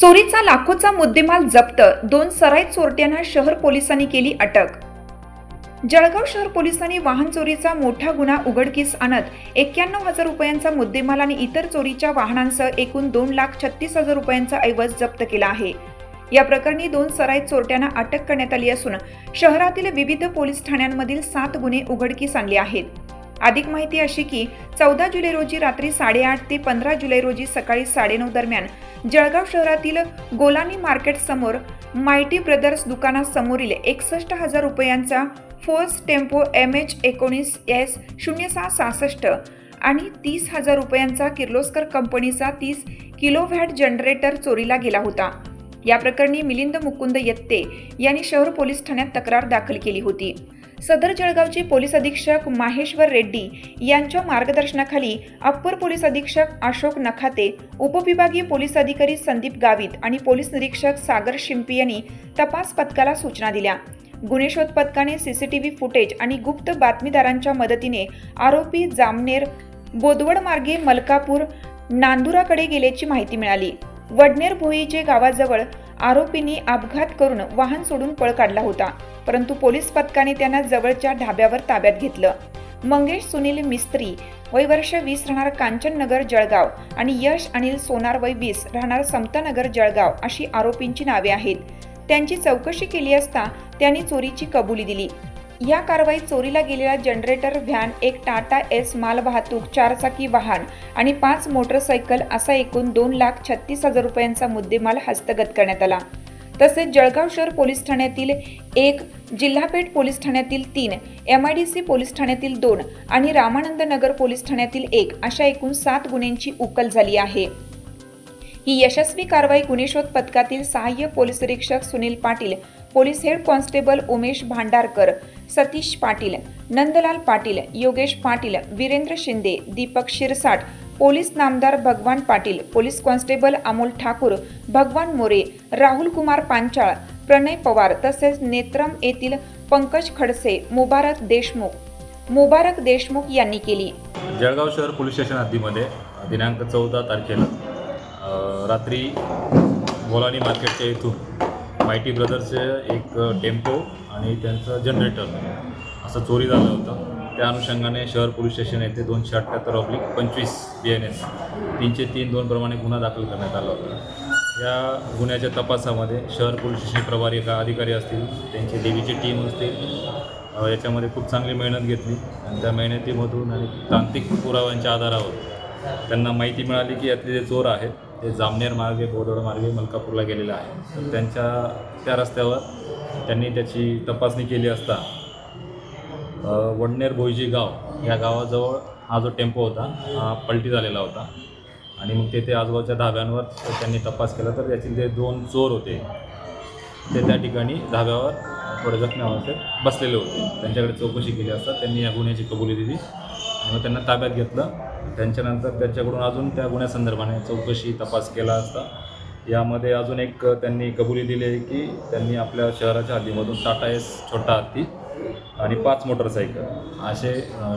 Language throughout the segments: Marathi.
चोरीचा लाखोचा मुद्देमाल जप्त दोन सराईत चोरट्यांना शहर पोलिसांनी केली अटक. जळगाव शहर पोलिसांनी वाहन चोरीचा मोठा गुन्हा उघडकीस आणत एक्क्याण्णव हजार रुपयांचा मुद्देमाल आणि इतर चोरीच्या वाहनांसह एकूण दोन लाख छत्तीस हजार रुपयांचा ऐवज जप्त केला आहे. या प्रकरणी दोन सराईत चोरट्यांना अटक करण्यात आली असून शहरातील विविध पोलीस ठाण्यांमधील सात गुन्हे उघडकीस आणले आहेत. अधिक माहिती अशी की चौदा जुलै रोजी रात्री साडेआठ ते पंधरा जुलै रोजी सकाळी साडेनऊ दरम्यान जळगाव शहरातील गोलानी मार्केट समोर मायटी ब्रदर्स दुकानासमोरील एकसष्ट हजार रुपयांचा फोर्स टेम्पो एम एच एकोणीस एस शून्य सहा सहासष्ट आणि तीस हजार रुपयांचा किर्लोस्कर कंपनीचा तीस किलोव्हॅट जनरेटर चोरीला गेला होता. या प्रकरणी मिलिंद मुकुंद यत्ते यांनी शहर पोलीस ठाण्यात तक्रार दाखल केली होती. सदर जळगावचे पोलीस अधीक्षक माहेश्वर रेड्डी यांच्या मार्गदर्शनाखाली अप्पर पोलीस अधीक्षक अशोक नखाते उपविभागीय पोलीस अधिकारी संदीप गावित आणि पोलीस निरीक्षक सागर शिंपी यांनी तपास पथकाला सूचना दिल्या. गुन्हे शोध पथकाने सीसीटीव्ही फुटेज आणि गुप्त बातमीदारांच्या मदतीने आरोपी जामनेर बोदवड मार्गे मलकापूर नांदुराकडे गेल्याची माहिती मिळाली. वडनेर भोईचे गावाजवळ आरोपींनी अपघात करून वाहन सोडून पळ काढला होता. परंतु पोलीस पथकाने त्यांना जवळच्या ढाब्यावर ताब्यात घेतलं. मंगेश सुनील मिस्त्री वय वर्ष वीस राहणार कांचननगर जळगाव आणि यश अनिल सोनार वय वीस राहणार समतानगर जळगाव अशी आरोपींची नावे आहेत. त्यांची चौकशी केली असता त्यांनी चोरीची कबुली दिली. या कारवाईत चोरीला गेलेला जनरेटर व्हॅन एक टाटा एस मालवाहतूक चारचाकी वाहन आणि पाच मोटरसायकल असा एकूण दोन लाख छत्तीस हजार रुपयांचा मुद्देमाल हस्तगत करण्यात आला. तसेच जळगाव शहर पोलीस ठाण्यातील एक जिल्हापेठ पोलीस ठाण्यातील तीन M I D C police ठाण्यातील दोन आणि रामानंद नगर पोलीस ठाण्यातील एक अशा एकूण सात गुन्ह्यांची उकल झाली आहे. ही यशस्वी कारवाई गुन्हे शोध पथकातील सहाय्य पोलीस निरीक्षक Sunil Patil police head constable Umesh Bhandarkar Satish Patil Nandlal Patil Yogesh Patil Virendra Shinde Deepak Shirsat police नामदार भगवान पाटील पोलीस कॉन्स्टेबल अमोल ठाकूर भगवान मोरे राहुल कुमार पांचाळ प्रणय पवार तसेच नेत्रम येथील पंकज खडसे मुबारक देशमुख. मुबारक देशमुख यांनी केली. जळगाव शहर पोलीस स्टेशन हद्दीमध्ये दिनांक चौदा तारखेला रात्री बोलानी मार्केटच्या इथून मायटी ब्रदर्सचे एक टेम्पो आणि त्यांचं जनरेटर. असं चोरी झालं होतं. त्या अनुषंगाने शहर पोलीस स्टेशन येथे दोनशे अठ्ठ्याहत्तर ऑब्लिक पंचवीस बी एन एस तीनशे तीन दोन प्रमाणे गुन्हा दाखल करण्यात आला होता. या गुन्ह्याच्या तपासामध्ये शहर पोलीस स्टेशन प्रभारी एका अधिकारी असतील त्यांची देवीची टीम असतील याच्यामध्ये खूप चांगली मेहनत घेतली आणि त्या मेहनतीमधून आणि तांत्रिक पुराव्यांच्या आधारावर त्यांना माहिती मिळाली की यातले जे चोर आहेत ते जामनेर मार्गे बोदवड मार्गे मलकापूरला गेलेलं आहे. तर त्यांच्या त्या रस्त्यावर त्यांनी त्याची तपासणी केली असता वडनेर भोईजी गाव या गावाजवळ हा जो टेम्पो होता हा पलटी झालेला होता. आणि मग तेथे आजूबाजूच्या धाब्यांवर त्यांनी तपास केला. तर त्याचे जे दोन चोर होते ते त्या ठिकाणी धाब्यावर थोडे जखमी बसलेले होते. त्यांच्याकडे चौकशी केली असता त्यांनी या गुन्ह्याची कबुली दिली आणि मग त्यांना ताब्यात घेतलं. त्यांच्यानंतर त्यांच्याकडून अजून त्या गुन्ह्यासंदर्भाने चौकशी तपास केला असता. यामध्ये अजून एक त्यांनी कबुली दिली आहे की त्यांनी आपल्या शहराच्या हद्दीमधून टाटा एस छोटा हत्ती आणि पाच मोटरसायकल असे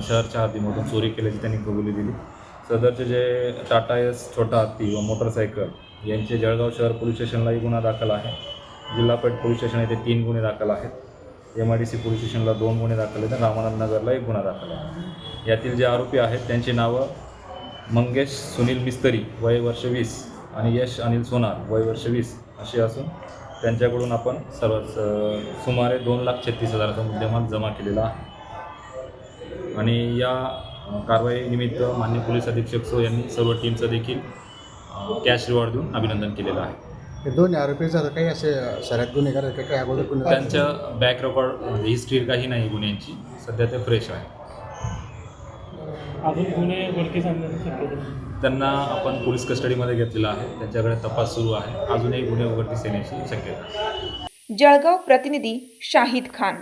शहरच्या हद्दीमधून चोरी केल्याची त्यांनी कबुली दिली. सदरचे जे टाटा एस छोटा हत्ती व मोटरसायकल यांचे जळगाव शहर पोलीस स्टेशनलाही गुन्हा दाखल आहे. जिल्हापेठ पोलीस स्टेशन येथे तीन गुन्हे दाखल आहेत. M I D C police स्टेशनला दोन गुन्हे दाखल आहेत आणि रामानंद नगरला एक गुन्हा दाखल आहे. यातील जे आरोपी आहेत त्यांची नावं मंगेश सुनील मिस्तरी वय वर्ष वीस आणि यश अनिल सोनार वय वर्ष वीस अशी असून त्यांच्याकडून आपण सर्व सुमारे दोन लाख छत्तीस हजाराचा मुद्देमाल जमा केलेला आहे. आणि या कारवाईनिमित्त मान्य पोलीस अधीक्षक सो यांनी सर्व टीमचं देखील कॅश रिवॉर्ड देऊन अभिनंदन केलेलं आहे. हे दोन आरोपी जर काही असे शर्यत गुन्हेगार आहेत का काही अगोदर गुन्हे त्यांच्या बॅक रेकॉर्ड हिस्ट्री काही नाही गुन्ह्यांची. सध्या ते फ्रेश आहे अजून गुन्हे शक्यता. आहे. त्यांना आपण पोलीस कस्टडीमध्ये घेतलेला आहे. त्यांच्याकडे तपास सुरू आहे. अजूनही गुन्हे उघडकीस येण्याची शक्यता जळगाव प्रतिनिधी शाहिद खान.